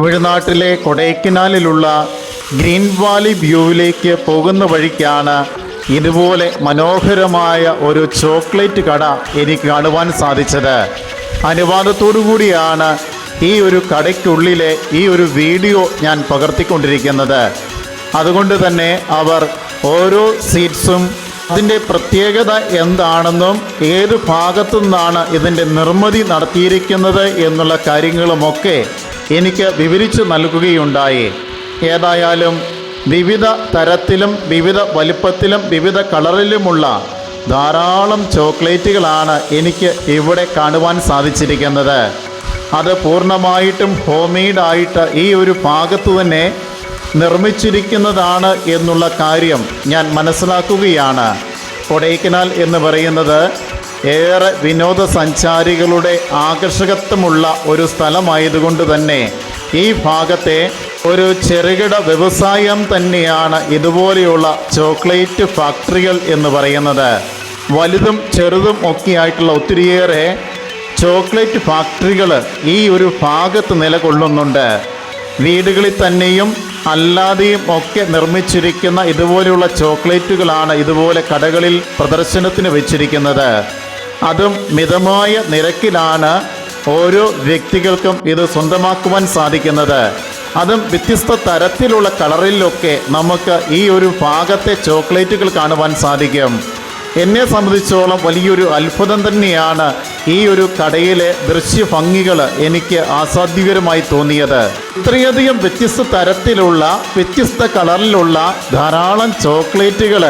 തമിഴ്നാട്ടിലെ കൊടൈക്കനാലിലുള്ള green Valley വ്യൂവിലേക്ക് പോകുന്ന വഴിക്കാണ് ഇതുപോലെ മനോഹരമായ ഒരു ചോക്ലേറ്റ് കട എനിക്ക് കാണുവാൻ സാധിച്ചത്. അനുവാദത്തോടു കൂടിയാണ് ഈ ഒരു കടയ്ക്കുള്ളിലെ ഈ ഒരു വീഡിയോ ഞാൻ പകർത്തിക്കൊണ്ടിരിക്കുന്നത്. അതുകൊണ്ട് തന്നെ അവർ ഓരോ സീറ്റ്സും അതിന്റെ പ്രത്യേകത എന്താണെന്നും ഏത് ഭാഗത്തു നിന്നാണ് ഇതിന്റെ നിർമ്മിതി നടത്തിയിരിക്കുന്നത് എന്നുള്ള കാര്യങ്ങളുമൊക്കെ എനിക്ക് വിവരിച്ചു നൽകുകയുണ്ടായി. ഏതായാലും വിവിധ തരത്തിലും വിവിധ വലിപ്പത്തിലും വിവിധ കളറിലുമുള്ള ധാരാളം ചോക്ലേറ്റുകളാണ് എനിക്ക് ഇവിടെ കാണുവാൻ സാധിച്ചിരിക്കുന്നത്. അത് പൂർണമായിട്ടും ഹോംമെയ്ഡായിട്ട് ഈ ഒരു ഭാഗത്തു തന്നെ നിർമ്മിച്ചിരിക്കുന്നതാണ് എന്നുള്ള കാര്യം ഞാൻ മനസ്സിലാക്കുകയാണ്. കൊടൈക്കനാൽ എന്ന് പറയുന്നത് ഏറെ വിനോദസഞ്ചാരികളുടെ ആകർഷകത്വമുള്ള ഒരു സ്ഥലമായതുകൊണ്ട് തന്നെ ഈ ഭാഗത്തെ ഒരു ചെറുകിട വ്യവസായം തന്നെയാണ് ഇതുപോലെയുള്ള ചോക്ലേറ്റ് ഫാക്ടറികൾ എന്ന് പറയുന്നത്. വലുതും ചെറുതും ഒക്കെയായിട്ടുള്ള ഒത്തിരിയേറെ ചോക്ലേറ്റ് ഫാക്ടറികൾ ഈ ഒരു ഭാഗത്ത് നിലകൊള്ളുന്നുണ്ട്. വീടുകളിൽ തന്നെയും അല്ലാതെയും ഒക്കെ നിർമ്മിച്ചിരിക്കുന്ന ഇതുപോലെയുള്ള ചോക്ലേറ്റുകളാണ് ഇതുപോലെ കടകളിൽ പ്രദർശനത്തിന് വെച്ചിരിക്കുന്നത്. അതും മിതമായ നിരക്കിലാണ് ഓരോ വ്യക്തികൾക്കും ഇത് സ്വന്തമാക്കുവാൻ സാധിക്കുന്നത്. അതും വ്യത്യസ്ത തരത്തിലുള്ള കളറിലൊക്കെ നമുക്ക് ഈ ഒരു ഭാഗത്തെ ചോക്ലേറ്റുകൾ കാണുവാൻ സാധിക്കും. എന്നെ സംബന്ധിച്ചോളം വലിയൊരു അത്ഭുതം തന്നെയാണ് ഈ ഒരു കടയിലെ ദൃശ്യഭംഗികൾ എനിക്ക് ആസ്വാദ്യകരമായി തോന്നിയത്. ഇത്രയധികം വ്യത്യസ്ത തരത്തിലുള്ള വ്യത്യസ്ത കളറിലുള്ള ധാരാളം ചോക്ലേറ്റുകൾ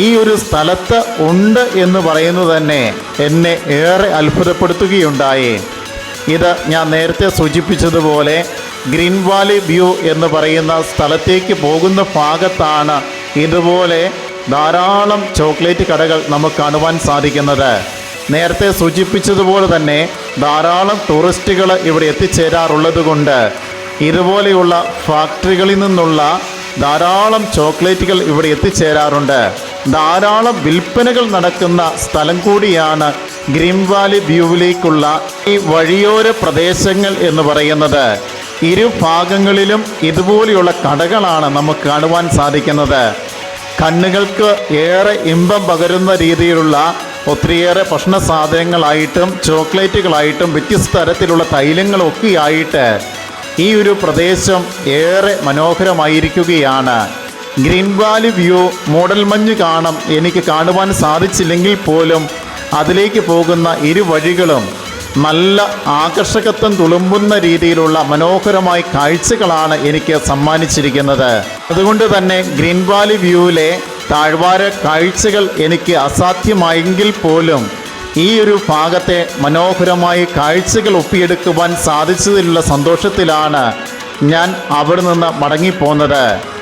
ഈ ഒരു സ്ഥലത്ത് ഉണ്ട് എന്ന് പറയുന്നത് തന്നെ എന്നെ ഏറെ അത്ഭുതപ്പെടുത്തുകയുണ്ടായി. ഇത് ഞാൻ നേരത്തെ സൂചിപ്പിച്ചതുപോലെ ഗ്രീൻ വാലി വ്യൂ എന്ന് പറയുന്ന സ്ഥലത്തേക്ക് പോകുന്ന ഭാഗത്താണ് ഇതുപോലെ ധാരാളം ചോക്ലേറ്റ് കടകൾ നമുക്ക് കാണുവാൻ സാധിക്കുന്നത്. നേരത്തെ സൂചിപ്പിച്ചതുപോലെ തന്നെ ധാരാളം ടൂറിസ്റ്റുകൾ ഇവിടെ എത്തിച്ചേരാറുള്ളത് കൊണ്ട് ഇതുപോലെയുള്ള ഫാക്ടറികളിൽ നിന്നുള്ള ധാരാളം ചോക്ലേറ്റുകൾ ഇവിടെ എത്തിച്ചേരാറുണ്ട്. ധാരാളം വിൽപ്പനകൾ നടക്കുന്ന സ്ഥലം കൂടിയാണ് ഗ്രീം വാലി വ്യൂവിലേക്കുള്ള ഈ വഴിയോര പ്രദേശങ്ങൾ എന്ന് പറയുന്നത്. ഇരു ഭാഗങ്ങളിലും ഇതുപോലെയുള്ള കടകളാണ് നമുക്ക് കാണുവാൻ സാധിക്കുന്നത്. കണ്ണുകൾക്ക് ഏറെ ഇമ്പം പകരുന്ന രീതിയിലുള്ള ഒത്തിരിയേറെ ഭക്ഷണ സാധനങ്ങളായിട്ടും ചോക്ലേറ്റുകളായിട്ടും വ്യത്യസ്ത തരത്തിലുള്ള തൈലങ്ങളൊക്കെയായിട്ട് ഈ ഒരു പ്രദേശം ഏറെ മനോഹരമായിരിക്കുകയാണ്. ഗ്രീൻ വാലി വ്യൂ മോഡൽ മൂടൽമഞ്ഞ് കാണാം. എനിക്ക് കാണുവാൻ സാധിച്ചില്ലെങ്കിൽ പോലും അതിലേക്ക് പോകുന്ന ഇരു വഴികളും നല്ല ആകർഷകത്വം തുളുമ്പുന്ന രീതിയിലുള്ള മനോഹരമായ കാഴ്ചകളാണ് എനിക്ക് സമ്മാനിച്ചിരിക്കുന്നത്. അതുകൊണ്ട് തന്നെ ഗ്രീൻ വാലി വ്യൂവിലെ താഴ്വാര കാഴ്ചകൾ എനിക്ക് അസാധ്യമായെങ്കിൽ പോലും ഈ ഒരു ഭാഗത്തെ മനോഹരമായ കാഴ്ചകൾ ഒപ്പിയെടുക്കുവാൻ സാധിച്ചതിലുള്ള സന്തോഷത്തിലാണ് ഞാൻ അവിടെ നിന്ന് മടങ്ങിപ്പോന്നത്.